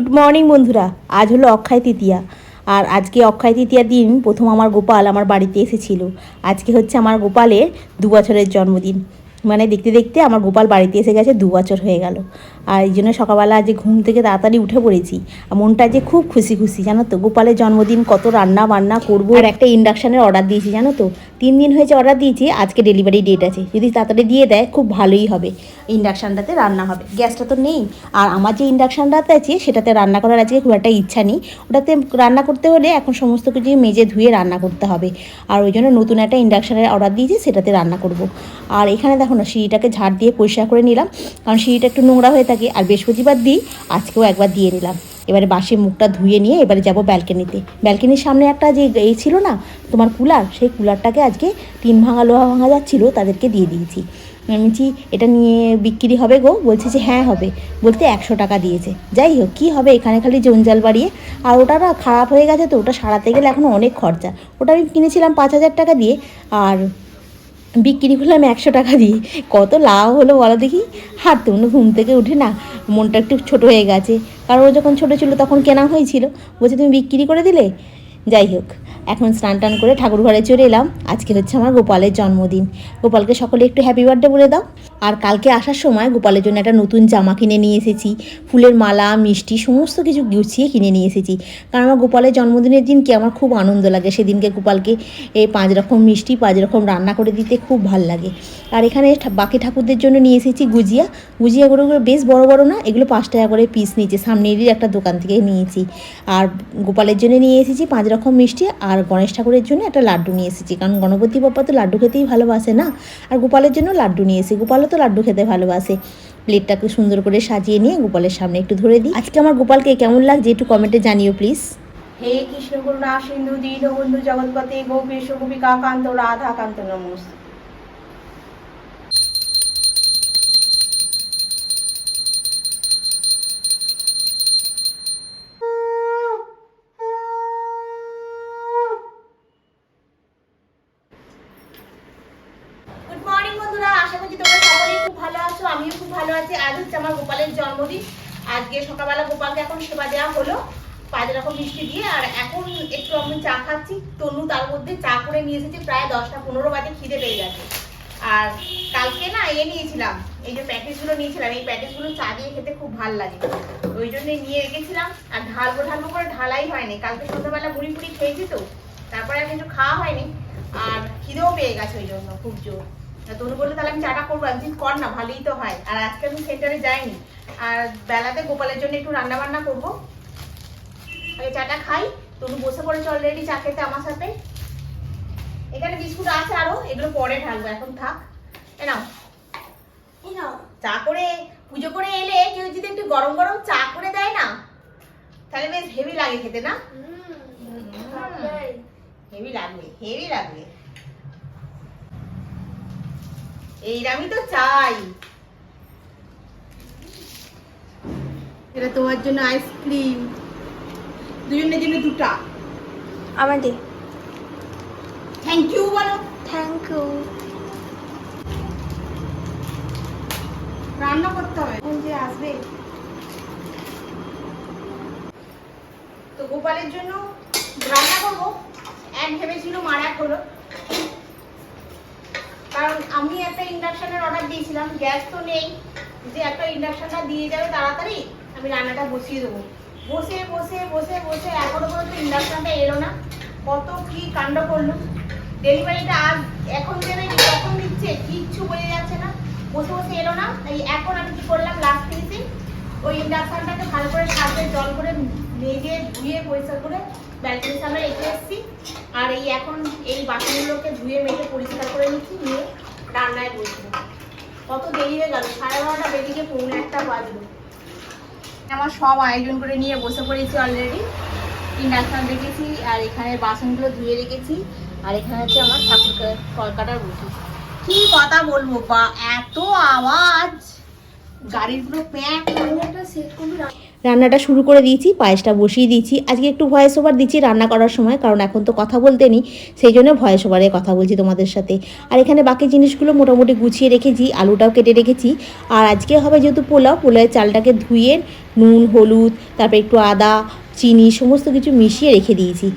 Good morning বন্ধুরা। আজ হলো অক্ষয় তৃতীয়া। আর আজকে অক্ষয় তৃতীয়ার দিন প্রথম আমার গোপাল আমার বাড়িতে এসেছিল। আজকে হচ্ছে আমার গোপালের দু বছরের জন্মদিন। মানে দেখতে দেখতে আমার গোপাল বাড়িতে এসে গেছে দু বছর হয়ে গেল। আর এই জন্য সকালবেলা আজ ঘুম থেকে তাড়াতাড়ি উঠে পড়েছি। আর মনটা যে খুব খুশি খুশি, জানো তো? গোপালের জন্মদিন কত রান্না বান্না করব। আর একটা ইন্ডাকশানের অর্ডার দিয়েছি, জানো তো? তিন দিন হয়েছে অর্ডার দিয়েছি, আজকে ডেলিভারি ডেট আছে। যদি তাড়াতাড়ি দিয়ে দেয়, খুব ভালোই হবে। ইন্ডাকশানটাতে রান্না হবে। গ্যাসটা তো নেই। আর আমার যে ইন্ডাকশানটাতে আছে, সেটাতে রান্না করার আজকে খুব একটা ইচ্ছা নেই। ওটাতে রান্না করতে হলে এখন সমস্ত কিছু মেজে ধুয়ে রান্না করতে হবে। আর ওই জন্য নতুন একটা ইন্ডাকশানের অর্ডার দিয়েছি, সেটাতে রান্না করব। আর এখানে দেখো না, সিঁড়িটাকে ঝাড় দিয়ে পরিষ্কার করে নিলাম। কারণ সিঁড়িটা একটু নোংরা হয়ে থাকে। আর বৃহস্পতিবার দিই, আজকেও একবার দিয়ে নিলাম। এবারে বাসি মুখটা ধুয়ে নিয়ে এবারে যাব ব্যালকনিতে। ব্যালকনির সামনে একটা যে এই ছিল না, তোমার কুলার, সেই কুলারটাকে আজকে টিন ভাঙা, লোহা ভাঙা যাচ্ছিল, তাদেরকে দিয়ে দিয়েছি। বলছি, এটা নিয়ে বিক্রি হবে গো? বলছে যে হ্যাঁ হবে। বলতে একশো টাকা দিয়েছে। যাই হোক, কী হবে? এখানে খালি জঞ্জাল বাড়িয়ে। আর ওটা না খারাপ হয়ে গেছে তো, ওটা সারাতে গেলে এখন অনেক খরচা। ওটা আমি কিনেছিলাম পাঁচ হাজার টাকা দিয়ে। আর বিক্রি করলাম একশো টাকা দিয়ে কত লাভ হলো বলো দেখি। হাত তো ঘুম থেকে উঠে না, মনটা একটু ছোট হয়ে গেছে। কারণ ও যখন ছোটো ছিল তখন কেনা হয়েছিল। বলছে, তুমি বিক্রি করে দিলে? যাই হোক, এখন স্নান টান করে ঠাকুর ঘরে চলে এলাম। আজকে হচ্ছে আমার গোপালের জন্মদিন। গোপালকে সকলে একটু হ্যাপি বার্থডে বলে দাও। আর কালকে আসার সময় গোপালের জন্য একটা নতুন জামা কিনে নিয়ে এসেছি, ফুলের মালা, মিষ্টি, সমস্ত কিছু গুছিয়ে কিনে নিয়ে এসেছি। কারণ আমার গোপালের জন্মদিনের দিনকে আমার খুব আনন্দ লাগে, সেদিনকে গোপালকে এই পাঁচ রকম মিষ্টি, পাঁচ রকম রান্না করে দিতে খুব ভালো লাগে। আর এখানে বাকি ঠাকুরদের জন্য নিয়ে এসেছি গুজিয়া। গুজিয়াগুলো বেশ বড় বড় না, এগুলো পাঁচ টাকা করে পিস নিয়েছে সামনেরই একটা দোকান থেকে নিয়েছি। আর গোপালের জন্য নিয়ে এসেছি পাঁচ রকম মিষ্টি আর গণেশ ঠাকুরের জন্য একটা লাড্ডু নিয়ে এসেছি। কারণ গণপতি বাপ্পা তো লাড্ডু খেতেই ভালোবাসে না, আর গোপালের জন্য লাড্ডু নিয়ে এসেছি। গোপালও তো লাড্ডু খেতে ভালোবাসে। প্লেটটাকে সুন্দর করে সাজিয়ে নিয়ে গোপালের সামনে একটু ধরে দিই। আজকে আমার গোপালকে কেমন লাগছে একটু কমেন্টে জানিও প্লিজ হে কৃষ্ণ করুণা, সিন্ধু, দীনবন্ধু, জগৎপতি গোপেশ গোপিকা কান্ত রাধা, কান্ত সকালবেলা গোপালকে এখন সেবা দেওয়া হলো পাঁচ রকম মিষ্টি দিয়ে, আর এখন একটু আমি চা খাচ্ছি, তনু তার মধ্যে চা করে নিয়ে এসেছি, প্রায় দশটা পনেরো বাজে খিদে পেয়ে গেছে। আর কালকে না এ নিয়েছিলাম, এই যে প্যাকেজগুলো নিয়েছিলাম, এই প্যাকেজগুলো চা দিয়ে খেতে খুব ভালো লাগে। ওই জন্যই নিয়ে রেখেছিলাম আর ঢালবো ঢালবো করে ঢালাই হয়নি। কালকে সন্ধ্যাবেলা মুড়ি ফুড়ি খেয়েছি তো, তারপরে আর কিছু খাওয়া হয়নি, আর খিদেও পেয়ে গেছে ওই জন্য, খুব জোর। তনু বলল তাহলে আমি চাটা করব একদিন কর না ভালোই তো হয়। আর আজকে আমি সেন্টারে যাইনি। আর বেলাতে গোপালের জন্য একটু রান্না বান্না করব। আগে চাটা খাই। তনু বসে পড়েছে অলরেডি চা খেতে আমার সাথে। এখানে বিস্কুট আছে আরও এগুলো পরে ঢালবো এখন থাক। এ নাও। চা করে পুজো করে এলে কেউ যদি একটু গরম গরম চা করে দেয় না তাহলে বেশ হেভি লাগে খেতে না? হেভি লাগবে হেভি লাগবে। এইরামই তো চাই। এটা তোমার জন্য আইসক্রিম দুজনের জন্য দুটা। আমাদের থ্যাংক ইউ বলো। থ্যাংক ইউ রান্না করতে হবে। কোন যে আসবে। তো গোপালের জন্য রান্না করব। এক ভেবেছিল মার হলো কারণ আমি একটা ইন্ডাকশনের অর্ডার দিয়েছিলাম গ্যাস তো নেই। যে একটা ইন্ডাকশনটা দিয়ে যাবে তাড়াতাড়ি, আমি রান্নাটা বসিয়ে দেবো। বসে বসে বসে বসে এখনও পর্যন্ত ইন্ডাকশনটা এলো না। কত কি কাণ্ড করল। ডেলিভারিটা আজ এখন কি কখন দিচ্ছে কিচ্ছু বোঝা যাচ্ছে না। বসে বসে এলো না। এখন আমি কি করলাম লাস্ট ফিনিশিং ওই ইন্ডাকশনটাকে ভালো করে সার্ফে জল করে মেজে ধুয়ে পরিষ্কার করে ব্যালকনির সামনে রেখে এসেছি। আর এই এখন এই বাসনগুলোকে ধুয়ে মেজে পরিষ্কার করে নিচ্ছি, নিয়ে রান্নায় বসবো। কত দেরি হয়ে গেল? সাড়ে বারোটা বেজে গিয়ে পৌনে একটা বাজলো। আমার সব আয়োজন করে নিয়ে বসে পড়েছি অলরেডি ইন্ডাকশন রেখেছি আর এখানে বাসনগুলো ধুয়ে রেখেছি। আর এখানে হচ্ছে আমার ঠাকুরকে কলকাতার বসি। কি কথা বলব বা, এত আওয়াজ! গাড়ির পুরো প্যাক রান্নাটা শুরু করে দিয়েছি, পায়েসটা বসিয়ে দিয়েছি। আজকে একটু ভয়েস ওভার দিচ্ছি রান্না করার সময়, কারণ এখন তো কথা বলতে নেই, সেই জন্য ভয়েস ওভারে কথা বলছি তোমাদের সাথে। আর এখানে বাকি জিনিসগুলো মোটামুটি গুছিয়ে রেখেছি, আলুটাও কেটে রেখেছি। আর আজকে হবে যেহেতু পোলাও, পোলাওয়ের চালটাকে ধুয়ে নুন, হলুদ, তারপর একটু আদা, চিনি, সমস্ত কিছু মিশিয়ে রেখে দিয়েছি।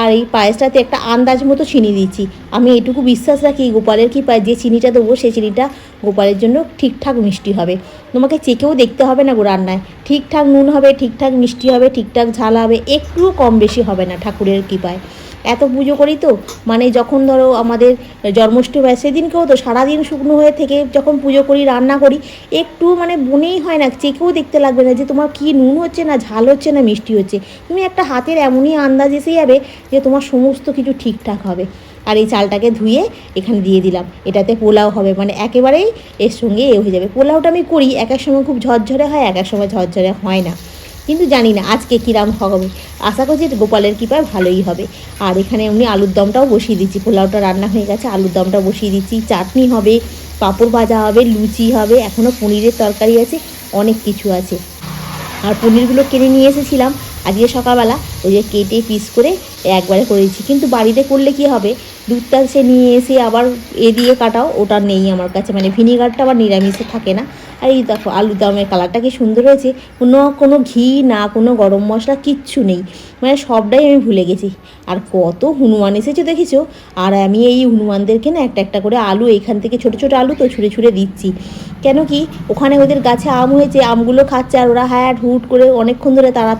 আর এই পায়েসটাতে একটা আন্দাজ মতো চিনি দিচ্ছি। আমি এটুকু বিশ্বাস রাখি, গোপালের কি পায়ে যে চিনিটা দেবো সেই চিনিটা গোপালের জন্য ঠিকঠাক মিষ্টি হবে। তোমাকে চেকেও দেখতে হবে না গো রান্নায়। ঠিকঠাক নুন হবে, ঠিকঠাক মিষ্টি হবে, ঠিকঠাক ঝাল হবে, একটুও কম বেশি হবে না ঠাকুরের কৃপায়। এত পুজো করি তো? মানে যখন ধরো আমাদের জন্মাষ্টমী হয় সেদিনকেও তো সারাদিন শুকনো হয়ে থেকে যখন পুজো করি, রান্না করি, একটু মানে বনেই হয় না চেকেও দেখতে লাগবে না যে তোমার কি নুন হচ্ছে না, ঝাল হচ্ছে না, মিষ্টি হচ্ছে। তুমি একটা হাতের এমনই আন্দাজ এসে যাবে যে তোমার সমস্ত কিছু ঠিকঠাক হবে। আর এই চালটাকে ধুয়ে এখানে দিয়ে দিলাম। এটাতে পোলাও হবে। মানে একেবারেই এর সঙ্গে এ হয়ে যাবে। পোলাওটা আমি করি, এক এক সময় খুব ঝরঝরে হয়, এক এক সময় ঝরঝরে হয় না। কিন্তু জানি না আজকে কিরাম হবে আশা করছি গোপালের কৃপায় ভালোই হবে। আর এখানে এমনি আলুর দমটাও বসিয়ে দিচ্ছি। পোলাওটা রান্না হয়ে গেছে, আলুর দমটা বসিয়ে দিচ্ছি। চাটনি হবে, পাঁপড় ভাজা হবে, লুচি হবে এখনও পনিরের তরকারি আছে, অনেক কিছু আছে। আর পনিরগুলো কিনে নিয়ে এসেছিলাম আজকে সকালবেলা, ওই যে কেটে পিস করে একবারে করেছি কিন্তু বাড়িতে করলে কি হবে? দুধটা সে নিয়ে এসে আবার এ দিয়ে কাটাও, ওটা নেই আমার কাছে। মানে ভিনিগারটা আবার নিরামিষে থাকে না। আর এই দেখো আলুর দমের কালারটা কি সুন্দর হয়েছে। কোনো কোনো ঘি না, কোনো গরম মশলা কিচ্ছু নেই। মানে সবটাই আমি ভুলে গেছি। আর কত হনুমান এসেছে দেখেছ? আর আমি এই হনুমানদেরকে না একটা একটা করে আলু, এইখান থেকে ছোটো ছোটো আলু তো ছুঁড়ে ছুঁড়ে দিচ্ছি। কেন কি? ওখানে ওদের গাছে আম হয়েছে, আমগুলো খাচ্ছে আর ওরা হ্যাঁ হুট করে অনেকক্ষণ ধরে তাড়া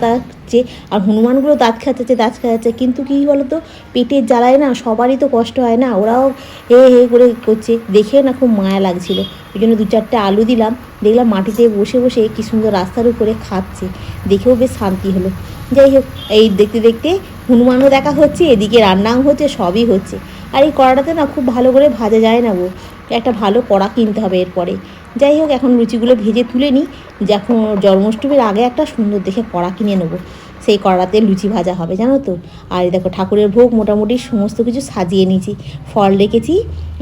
তাড়াচ্ছে আর হনুমানগুলো দাঁত খাচ্ছে দাঁত খাচ্ছে কিন্তু কী বলো তো পেটের জ্বালায় না, সবারই তো কষ্ট হয় না, ওরাও হে হে করে করছে। দেখে না খুব মায়া লাগছিল। ওই জন্য দু চারটে আলু দিলাম, দেখলাম মাটিতে বসে বসে কি সুন্দর রাস্তার উপরে খাচ্ছে। দেখেও বেশ শান্তি হলো। যাই হোক, এই দেখতে দেখতে হনুমানও দেখা হচ্ছে, এদিকে রান্নাও হচ্ছে, সবই হচ্ছে। আর এই কড়াটাতে না খুব ভালো করে ভাজা যায় না গো। একটা ভালো কড়া কিনতে হবে এরপরে। যাই হোক, এখন লুচিগুলো ভেজে তুলে নিই। যখন জন্মাষ্টমীর আগে একটা সুন্দর দেখে কড়া কিনে নেব। সেই কড়াতে লুচি ভাজা হবে, জানো তো? আর দেখো, ঠাকুরের ভোগ মোটামুটি সমস্ত কিছু সাজিয়ে নিয়েছি। ফল রেখেছি,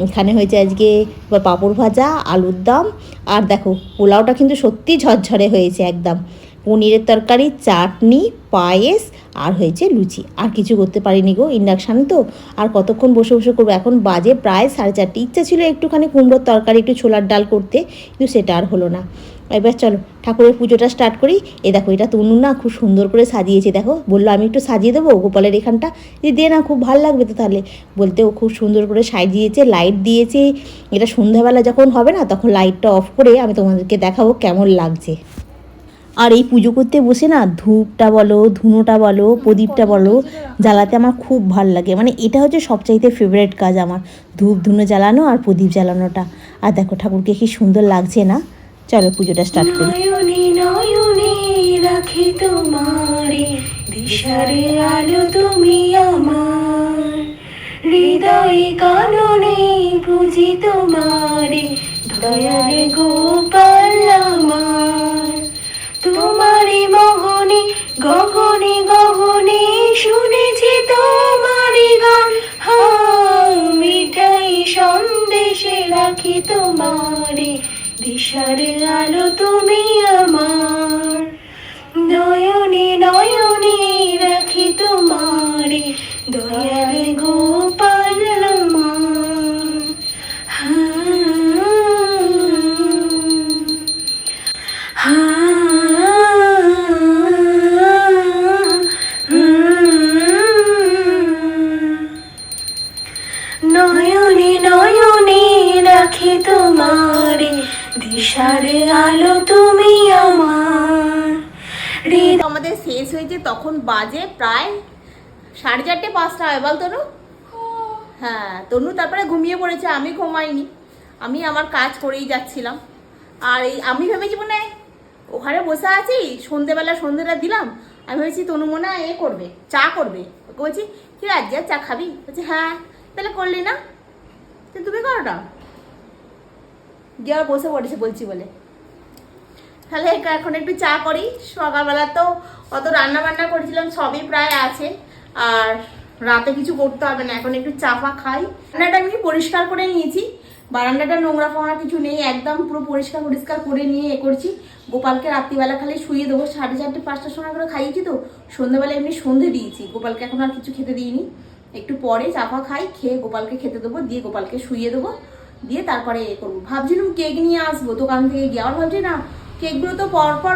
এখানে হয়েছে আজকে পাঁপড় ভাজা, আলুর দম, আর দেখো, পোলাওটা কিন্তু সত্যি ঝরঝরে হয়েছে একদম। পনিরের তরকারি, চাটনি, পায়েস, আর হয়েছে লুচি। আর কিছু করতে পারিনি গো ইন্ডাকশান তো। আর কতক্ষণ বসে বসে করব? এখন বাজে প্রায় সাড়ে চারটে। ইচ্ছা ছিল একটুখানি কুমড়োর তরকারি, একটু ছোলার ডাল করতে, কিন্তু সেটা আর হলো না। এবার চলো, ঠাকুরের পুজোটা স্টার্ট করি। এ দেখো, এটা তনু না খুব সুন্দর করে সাজিয়েছে, দেখো। বলল, আমি একটু সাজিয়ে দেবো গোপালের এখানটা? যে, দে না, খুব ভালো লাগবে তো তাহলে। বলতে ও খুব সুন্দর করে সাজিয়েছে লাইট দিয়েছে। এটা সন্ধ্যাবেলা যখন হবে না, তখন লাইটটা অফ করে আমি তোমাদেরকে দেখাবো কেমন লাগছে। আর এই পুজো করতে বসে না, ধূপটা বলো, ধুনোটা বলো, প্রদীপটা বলো, জ্বালাতে আমার খুব ভালো লাগে। মানে এটা হচ্ছে সবচাইতে ফেভারেট কাজ আমার, ধূপ ধুনো জ্বালানো আর প্রদীপ জ্বালানোটা। আর দেখো, ঠাকুরকে কি সুন্দর লাগছে না? চলো পুজোটা স্টার্ট করি। রাখি তোমারে, দিশারে আলো তুমি আমার। হৃদয়ে কাননে বুঝি তোমারে, দয়ালে গোপাল আমার। তোমারে মোহনে, গগনে গগনে শুনেছি তোমারে গান। হ্যাঁ মিঠাই সন্দেশে রাখি তোমারে দিশারে আলো তুমি আমার। নয়নে নয়নে রাখি তোমারে। দয়ালে গোপাল শেষ হয়েছে তখন বাজে প্রায় সাড়ে চারটে, পাঁচটা হয়, বল তনু? হ্যাঁ তনু তারপরে ঘুমিয়ে পড়েছে, আমি ঘুমাইনি। আমি আমার কাজ করেই যাচ্ছিলাম। আর এই, আমি ভেবেছি মনে ওখানে বসে আছি, সন্ধেবেলা সন্ধেটা দিলাম। আমি ভেবেছি তনু মনে হয় এ করবে, চা করবে। ওকে বলছি, কি রাজ্যে চা খাবি? বলছি হ্যাঁ তাহলে করলি না? তুমি করো না? গিয়ে আবার বসে পড়েছে বলছি বলে। তাহলে এখন একটু চা করি। সকালবেলা তো অত রান্না বান্না করেছিলাম, সবই প্রায় আছে। আর রাতে কিছু করতে হবে না, এখন একটু চা ফা খাই। রান্নাটা আমি পরিষ্কার করে নিয়েছি। বারান্দাটা নোংরা ফোংরা কিছু নেই, একদম পুরো পরিষ্কার পরিষ্কার করে নিয়ে এ করছি। গোপালকে রাত্রিবেলা খালি শুয়ে দেবো, সাড়ে চারটে, পাঁচটার সময় করে খাইয়েছি তো। সন্ধ্যেবেলা এমনি সন্ধে দিয়েছি। গোপালকে এখন আর কিছু খেতে দিইনি। একটু পরে চাপা খাই, খেয়ে গোপালকে খেতে দেবো, দিয়ে গোপালকে শুয়ে দেবো। দিয়ে তারপরে এ করব। ভাবছিলাম কেক নিয়ে আসব, দোকান থেকে গিয়ে। আবার ভাবছি না কেকগুলো তো পরপর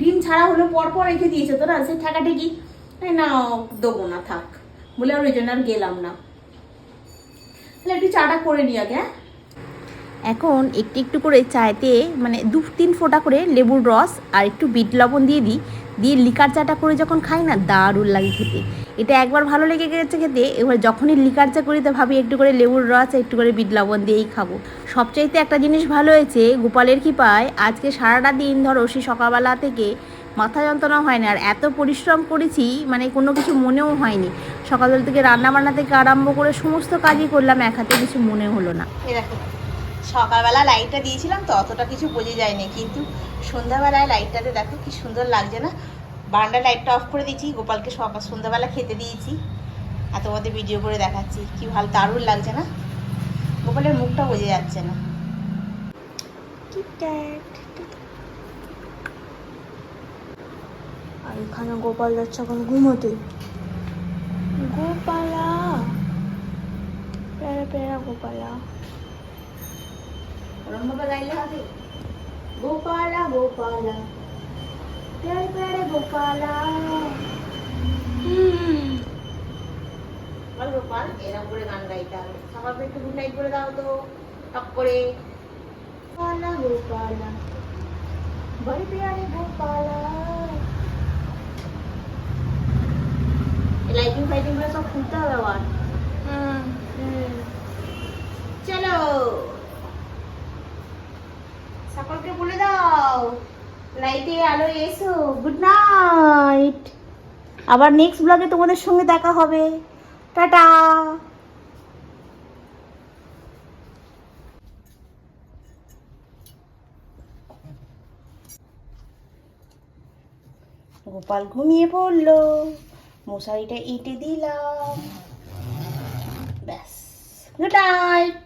ডিম ছাড়া হলো পরপর রেখে দিয়েছে তো না, সে ঠেকাঠেকি এই না, দেবো না, থাক। বলে আর ওই জন্য আর গেলাম না। তাহলে একটু চাটা করে নিই আগে হ্যাঁ? এখন একটু একটু করে চায়তে মানে দু, তিন ফোঁটা করে লেবুর রস আর একটু বিট লবণ দিয়ে দিই। দিয়ে লিকার চাটা করে যখন খাই না, দারুণ লাগে খেতে। এটা একবার ভালো লেগে গেছে খেতে, এবার যখনই লিকার চা করি তো ভাবি একটু করে লেবুর রস, একটু করে বিট লবণ দিয়েই খাব। সবচাইতে একটা জিনিস ভালো হয়েছে, গোপালের কৃপায় আজকে সারাটা দিন ধরো সেই সকালবেলা থেকে মাথা যন্ত্রণা হয় না, আর এত পরিশ্রম করেছি মানে কোনো কিছু মনেও হয়নি। সকালবেলা থেকে রান্না বান্না থেকে আরম্ভ করে সমস্ত কাজই করলাম, এক হাতে কিছু মনে হলো না। সকালবেলা লাইটটা দিয়েছিলাম তো, অতটা কিছু বোঝা যায়নি, কিন্তু সন্ধ্যাবেলায় লাইটটাতে দেখো কি সুন্দর লাগছে না? বারান্ডার লাইটটা অফ করে দিয়েছি। গোপালকে সকাল সন্ধ্যাবেলা খেতে দিয়েছি। আর তোমাদের ভিডিও করে দেখাচ্ছি কি ভালো দারুণ লাগছে না? গোপালের মুখটা বোঝা যাচ্ছে না। আর এখানে গোপাল যাচ্ছে এখন ঘুমোতে। গোপালা? পেড়া পেড়া গোপালা। ওরমভাবে গাইলে হবে। গোপালা গোপালা। প্যারে প্যারে গোপালা বল গোপাল এরকম করে গান গাইতে হবে। সকালে একটু গুড নাইট করে দাও তো টক করে। গোপালা গোপালা বড় প্যারে গোপালা। লাইটিং ফাইটিংগুলো সব খুলতে হবে আবার। চলো। সকলকে বলে দাও। আবার নেক্সট ব্লগে তোমাদের সঙ্গে দেখা হবে। টাটা। গোপাল ঘুমিয়ে পড়ল। মশারিটা ইটে দিলাম। ব্যাস গুড নাইট